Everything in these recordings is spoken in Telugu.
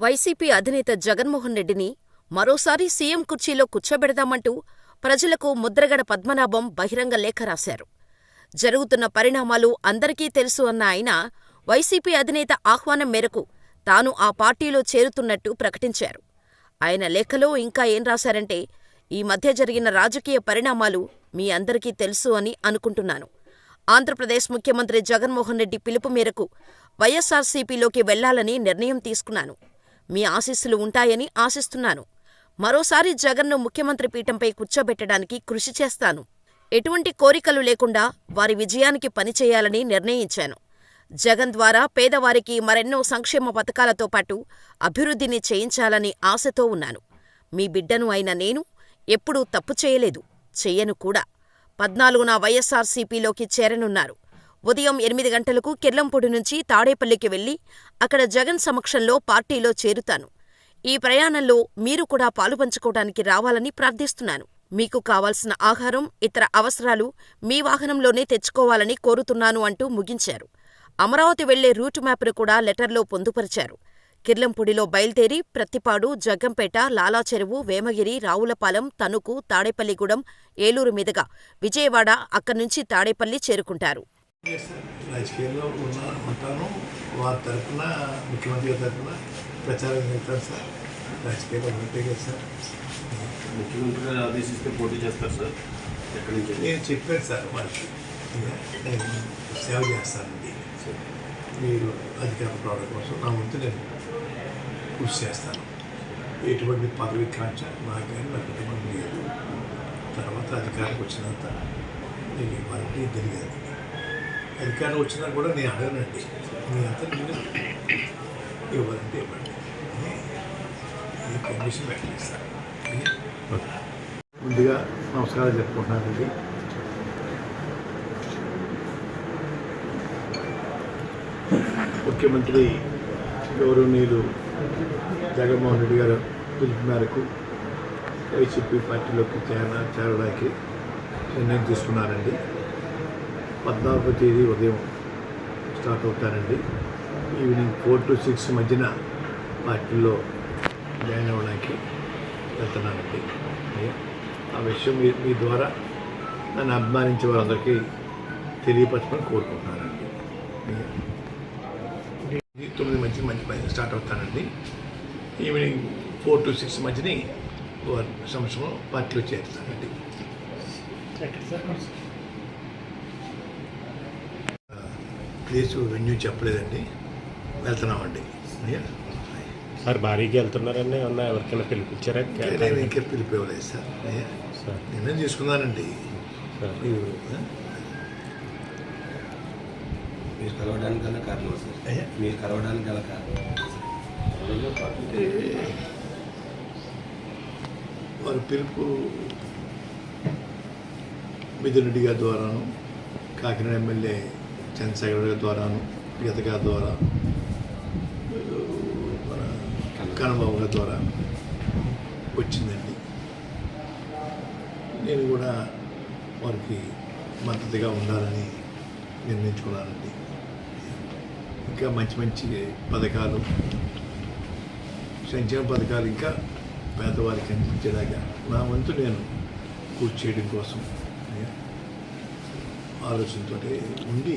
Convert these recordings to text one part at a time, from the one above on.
వైసీపీ అధినేత జగన్మోహన్ రెడ్డిని మరోసారి సీఎం కుర్చీలో కూర్చోబెడదామంటూ ప్రజలకు ముద్రగడ పద్మనాభం బహిరంగ లేఖ రాశారు. జరుగుతున్న పరిణామాలు అందరికీ తెలుసు అన్న ఆయన వైసీపీ అధినేత ఆహ్వానం మేరకు తాను ఆ పార్టీలో చేరుతున్నట్టు ప్రకటించారు. ఆయన లేఖలో ఇంకా ఏం రాశారంటే ఈ మధ్య జరిగిన రాజకీయ పరిణామాలు మీ అందరికీ తెలుసు అని అనుకుంటున్నాను. ఆంధ్రప్రదేశ్ ముఖ్యమంత్రి జగన్మోహన్ రెడ్డి పిలుపు మేరకు వైఎస్సార్సీపీలోకి వెళ్ళాలని నిర్ణయం తీసుకున్నాను. మీ ఆశీస్సులు ఉంటాయని ఆశిస్తున్నాను. మరోసారి జగన్ను ముఖ్యమంత్రి పీఠంపై కూర్చోబెట్టడానికి కృషి చేస్తాను. ఎటువంటి కోరికలు లేకుండా వారి విజయానికి పనిచేయాలని నిర్ణయించాను. జగన్ ద్వారా పేదవారికి మరెన్నో సంక్షేమ పథకాలతో పాటు అభివృద్ధిని చేయించాలని ఆశతో ఉన్నాను. మీ బిడ్డను అయిన నేను ఎప్పుడూ తప్పు చేయలేదు. చెయ్యను కూడా. పద్నాలుగున వైఎస్ఆర్సీపీలోకి చేరనున్నారు. ఉదయం ఎనిమిది గంటలకు కిర్లంపూడి నుంచి తాడేపల్లికి వెళ్ళి అక్కడ జగన్ సమక్షంలో పార్టీలో చేరుతాను. ఈ ప్రయాణంలో మీరు కూడా పాలుపంచుకోవడానికి రావాలని ప్రార్థిస్తున్నాను. మీకు కావాల్సిన ఆహారం, ఇతర అవసరాలు మీ వాహనంలోనే తెచ్చుకోవాలని కోరుతున్నాను అంటూ ముగించారు. అమరావతి వెళ్ళే రూటు మ్యాప్ను కూడా లెటర్లో పొందుపరిచారు. కిర్లంపూడిలో బయల్దేరి ప్రత్తిపాడు, జగ్గంపేట, లాలాచెరువు, వేమగిరి, రావులపాలెం, తణుకు, తాడేపల్లిగూడెం, ఏలూరు మీదుగా విజయవాడ, అక్కడ్నుంచి తాడేపల్లి చేరుకుంటారు. రాజకీయాల్లో ఉన్న ఉంటాను వారి తరఫున ముఖ్యమంత్రి గారి తరఫున ప్రచారం చేస్తాను సార్. రాజకీయాల్లో ఉంటే కదా సార్. ముఖ్యమంత్రి గారు ఆదేశిస్తే పోటీ చేస్తారు సార్. ఎక్కడి నుంచి? నేను చెప్పాను సార్ వారికి ఇక నేను సేవ చేస్తానండి మీరు అధికార ప్రాణం కోసం నా వంతు నేను కృషి చేస్తాను. ఎటువంటి పదవి కాంక్ష నాకు కానీ నా కుటుంబం లేదు. తర్వాత అధికారం వచ్చినంత నేను ఇవ్వాలని తెలియదు అధికారం వచ్చినా కూడా నేను అడగనండి. మీ అంతా నేను ఇవ్వాలంటే ఇవ్వండి. అని ఈ కండిషన్ పెట్టలేదు ముందుగా నమస్కారం చెప్పుకుంటున్నానండి. ముఖ్యమంత్రి గౌరవనీయులు జగన్మోహన్ రెడ్డి గారు పిలుపు మేరకు వైసీపీ పార్టీలోకి చేర చేరడానికి నిర్ణయం తీసుకున్నారండి. పద్నాలుగో తేదీ ఉదయం స్టార్ట్ అవుతానండి ఈవినింగ్ ఫోర్ టు సిక్స్ మధ్యన పార్టీలో జాయిన్ అవ్వడానికి వెళ్తున్నానండి. ఆ విషయం మీ మీ ద్వారా నన్ను అభిమానించే వారందరికీ తెలియపరచమని కోరుకుంటున్నానండి. తొమ్మిది మధ్య మంచి స్టార్ట్ అవుతానండి. ఈవినింగ్ ఫోర్ టు సిక్స్ మధ్యని సంవత్సరం పార్టీలో చేరుతానండి. ప్లేస్ వెన్యూ చెప్పలేదండి. వెళ్తున్నామండి. అయ్యా సార్ భారీగా వెళ్తున్నారండి ఏమన్నా ఎవరికైనా పిలిపించారా? నేను ఇంకా పిలిపివ్వలేదు సార్. అయ్యా సార్. నిర్ణయం తీసుకున్నానండి సార్. మీరు కలవడానికి గల కారణం సార్. అయ్యా. మీరు కలవడానికి గల కారణం. వారి పిలుపు మిథున్ రెడ్డి గారి ద్వారాను కాకినాడ ఎమ్మెల్యే చంద్రశేఖర్ సెక్రటరీ ద్వారాను గీత గారి ద్వారా మన కన్నబాబు గారి ద్వారా వచ్చిందండి నేను కూడా వారికి మద్దతుగా ఉండాలని నిర్ణయించుకున్నానండి ఇంకా మంచి మంచి పథకాలు సంక్షేమ పథకాలు ఇంకా పేదవారికి అందించేలాగా నా వంతు నేను పూర్తి చేయడం కోసం ఆలోచనతో ఉండి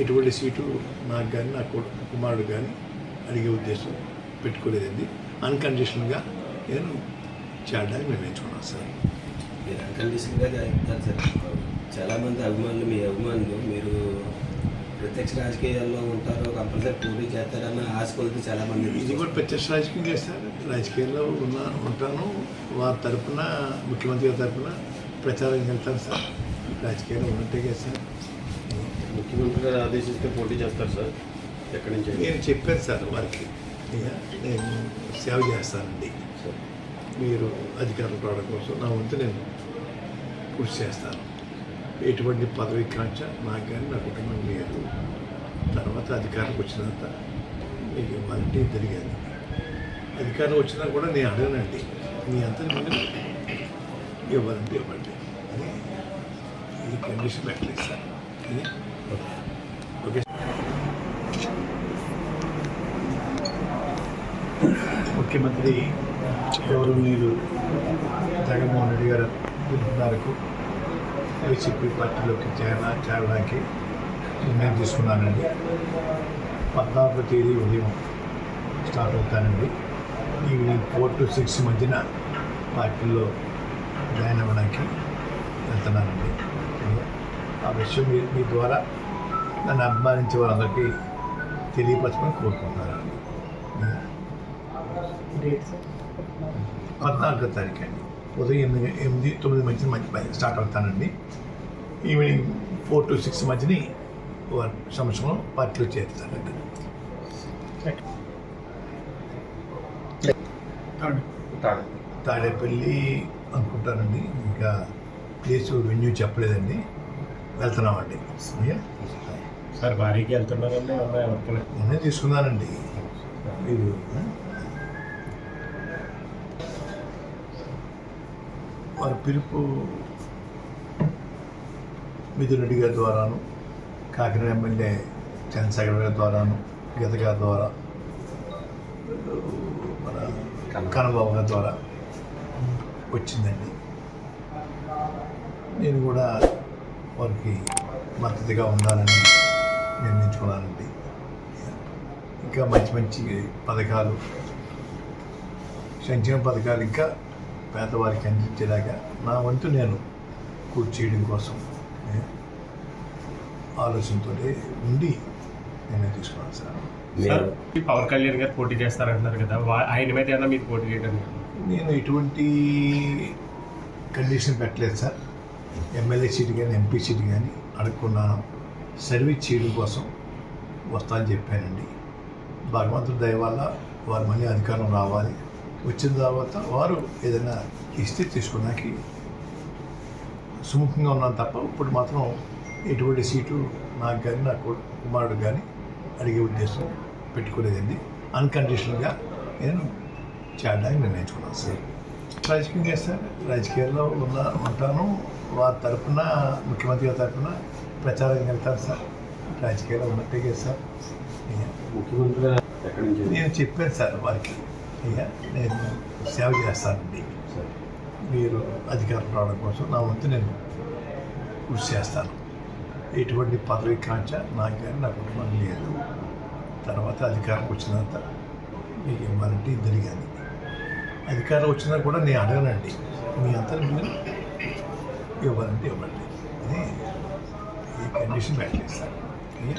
ఎటువంటి సీటు నాకు కానీ నా కుమారుడు కానీ అడిగే ఉద్దేశం పెట్టుకోలేదండి. అన్కండిషన్గా నేను చేరడానికి నిర్ణయించుకున్నాను సార్. మీరు అన్కండిషన్గా చెప్తారు సార్. చాలామంది అభిమానులు మీ అభిమానులు మీరు ప్రత్యక్ష రాజకీయాల్లో ఉంటారు కంపల్సరీ పోటీ చేస్తారన్న ఆశ కొలితే చాలామంది ఇది కూడా ప్రత్యక్ష రాజకీయం చేస్తారు. రాజకీయాల్లో ఉన్న ఉంటాను. వారి తరపున ముఖ్యమంత్రి గారి తరపున ప్రచారం వెళ్తాను సార్. రాజకీయాల్లో ఉన్నట్టే సార్ ముఖ్యమంత్రి గారు ఆదేశిస్తే పోటీ చేస్తారు సార్. ఎక్కడి నుంచి? నేను చెప్పాను సార్ వారికి. నేను సేవ చేస్తానండి. మీరు అధికారుల రావడం కోసం నా వంతు నేను కృషి చేస్తాను. ఎటువంటి పదవి కాంక్ష నాకు కానీ నా కుటుంబం లేదు. తర్వాత అధికారులకు వచ్చినంత మీకు ఇవ్వాలంటే జరిగేది అధికారం వచ్చినా కూడా నేను అడగనండి. మీ అంతా మీరు ఇవ్వాలంటే ఇవ్వండి. అని ఈ కండిషన్ పెట్టలేదు సార్. ఓకే ముఖ్యమంత్రి ఎవరు మీరు? జగన్మోహన్ రెడ్డి గారు పిలుపు మేరకు వైసీపీ పార్టీలోకి చేర చేరడానికి నిర్ణయం తీసుకున్నానండి. పద్నాలుగో తేదీ ఉదయం స్టార్ట్ అవుతానండి. ఈవినింగ్ ఫోర్ టు సిక్స్ మధ్యన పార్టీలో జాయిన్ అవ్వడానికి వెళ్తున్నానండి. ఆ విషయం మీ ద్వారా నన్ను అభిమానించే వారందరికీ తెలియపరచమని కోరుకుంటున్నానండి పద్నాలుగో తారీఖు అండి. ఉదయం ఎనిమిది ఎనిమిది తొమ్మిది మధ్యన మధ్య స్టార్ట్ అవుతానండి. ఈవినింగ్ ఫోర్ టు సిక్స్ మధ్యని వారి సంవత్సరం పార్టీలో చేరుతానండి తాడేపల్లి అనుకుంటానండి. ఇంకా ప్లేస్ వెన్యూ చెప్పలేదండి. వెళ్తున్నామండి. సార్ భారీకి వెళ్తున్నారండి ఎవరికైనా? నేనే తీసుకున్నానండి. మీరు ఆ? వారి పిలుపు మిథున్ రెడ్డి గారి ద్వారాను కాకినాడ ఎమ్మెల్యే చంద్రశేఖర్ గారి ద్వారాను గీత గారి ద్వారా మన కన్నబాబు గారి ద్వారా వచ్చిందండి. నేను కూడా వారికి మద్దతుగా ఉండాలని నిర్ణయించుకున్నానండి ఇంకా మంచి మంచి పథకాలు సంక్షేమ పథకాలు ఇంకా పేదవారికి అందించేలాగా నా వంతు నేను కృషి చేయడం కోసం ఆలోచనతో ఉండి నేను తీసుకున్నాను సార్. పవన్ కళ్యాణ్ గారు పోటీ చేస్తారంటున్నారు కదా ఆయన మీద ఏమన్నా మీరు పోటీ చేయడానికి నేను ఎటువంటి కండిషన్ పెట్టలేదు సార్. ఎమ్మెల్యే సీట్ కానీ ఎంపీ సీట్ కానీ అడుక్కున్నాను సర్వీస్ చేయడం కోసం వస్తా అని చెప్పానండి. భగవంతుడి దయ వల్ల వారు మళ్ళీ అధికారం రావాలి. వచ్చిన తర్వాత వారు ఏదైనా ఇస్తే తీసుకోవడానికి సుముఖంగా ఉన్నాను తప్ప ఇప్పుడు మాత్రం ఎటువంటి సీటు నాకు కానీ నా కుమారుడు కానీ అడిగే ఉద్దేశం పెట్టుకోలేదండి. అన్కండిషనల్గా నేను చేయడానికి నిర్ణయించుకున్నాను సార్. రాజకీయం చేస్తాను. రాజకీయాల్లో ఉన్న ఉంటాను. వారి తరఫున ముఖ్యమంత్రి గారి తరఫున ప్రచారం వెళ్తాను సార్? రాజకీయాల్లో ఉన్నట్టే సార్. ముఖ్యమంత్రి ఎక్కడి నుంచి? నేను చెప్పాను సార్ వారికి. అయ్యా నేను సేవ చేస్తానండి. మీరు అధికారం రావడం కోసం నా వంతు నేను కృషి చేస్తాను. ఎటువంటి పదవి కాంక్ష నాకు కానీ నా కుటుంబం లేదు. తర్వాత అధికారం వచ్చినంత మీకు ఇవ్వాలంటే ఇద్దరు కానీ అధికారం వచ్చినా కూడా నేను అడగనండి. మీ అంతా మీరు ఇవ్వాలంటే ఇవ్వండి. అని ఈ కండిషన్ పెట్టలేదు సార్ అయ్యా